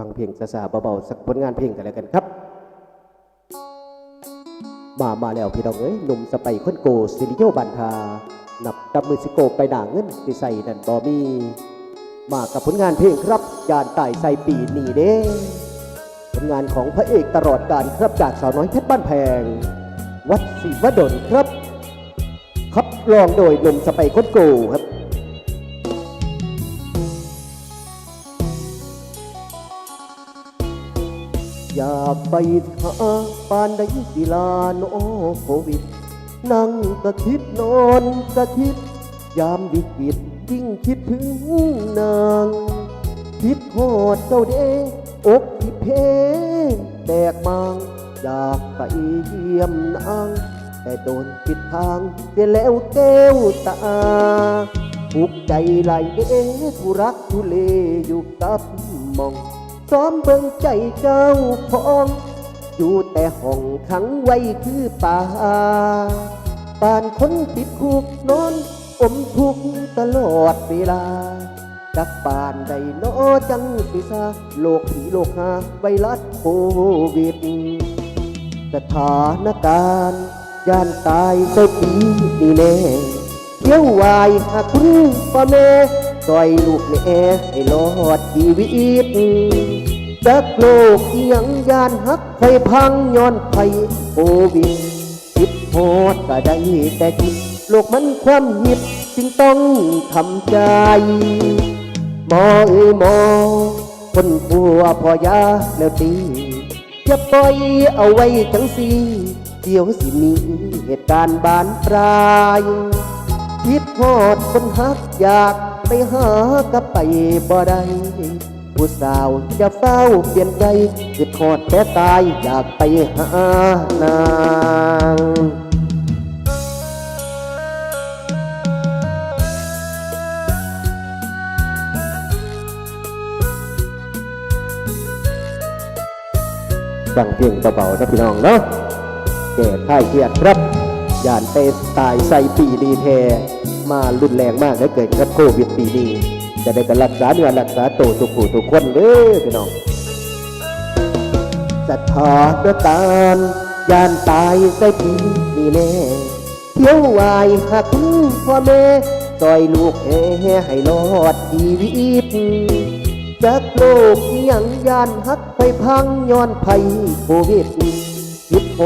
ฟังเพลงซาซาๆเบาๆสักผลงานเพลงกันแล้วกันครับ มามาแล้วพี่น้องเอ้ยหนุ่มสไปคนโกซิลิโยบันทา นับดับมือสิโกไปด่างเงินที่ใส่นันบอมี มากับผลงานเพลงครับยานตายใส่ปีนี้เด้ผลงานของพระเอกตลอดการครับจากสาวน้อยเพชรบ้านแพง วัดศรีวดลครับ ครับรองโดยหนุ่มสไปคนโกครับ อยากไปหาปานใดสิลาโนโควิด นั่งก็คิดนอนก็คิด ยามวิกฤตยิ่งคิดถึงนาง คิดหอดเจ้าเด้อกที่เพแตกมางอยากไปเยี่ยมนาง แต่โดนปิดทางเสียแล้วแก้วตาผูกใจไหลเด้ทุรักทุเลอยู่กับมอง ซ้อมเบิ่งใจเจ้าของอยู่แต่ห้องขังไว้คือป่าป่านคนติดคุกนอนอมทุกข์ตลอดเวลาจักป่านใดนอจังสิซาโลกผีโลกหาไวรัสโควิดสถานการณ์ย่านตายใส่ปีนี่แน่เที่ยววายหาคุณพ่อแม่ ซอยลูกแม่ให้รอดชีวิตจักโลกอียังยานหักไฟพังย้อนไฟโควิดคิดโหดก็ได้แต่คิดโลกมันความหิบจึงต้องทำใจ หมอเอ้ยหมอคนกลัวพอยาแล้วตีอย่าปล่อยเอาไว้จังสีเดี๋ยวสิมีเหตุการณ์บานปลายคิดทอดคนฮักอยาก ไปหากับไปบ่ได้ผู้สาวจะเฝ้าเปลี่ยนใจคิดทอดแต่ตายอยากไปหานางฟังเพลงเบาๆนะพี่น้องเนาะแก่ท่ายเครียดครับยานเตสตายใส่ปีดีแท มารุนแรงมากเหลือเกินครับโควิดปีนี้จะได้กันรักษาเนื้อรักษาตัวทุกผู้ทุกคนเด้อพี่น้องสถานการณ์ยานตายใส่ปีนี้แน่เที่ยววายหาคุณพ่อแม่ซอยลูกแห่ให้รอดชีวิตจากโลกยังยานฮักไปพังย้อนภัยโควิดคิดโห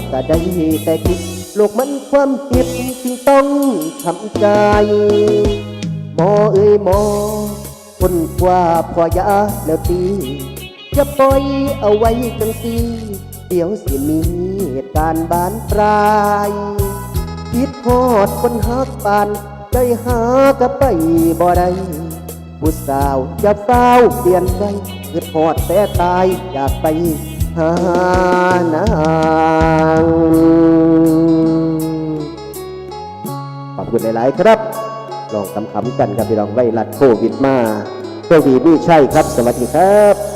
ดแต่ได้แต่คิด โลกมันความคิดจึงต้องทำใจหมอเอ้ยหมอคนกว่าพอยาแล้วตีอย่าปล่อยเอาไว้จังสีเดี๋ยวสิมีเหตุการณ์บานปลายคิดโหดคนฮักปานใจหาก็ไปบ่ได้ผู้สาวจะเฝ้าเปลี่ยนใจคือทอดแต่ตายอยากไปหานาง คุณหลาย ๆ ครับ ลองคำๆกันกับพี่น้องไวรัสโควิดมาโชคดีนี่ใช่ครับ สวัสดีครับ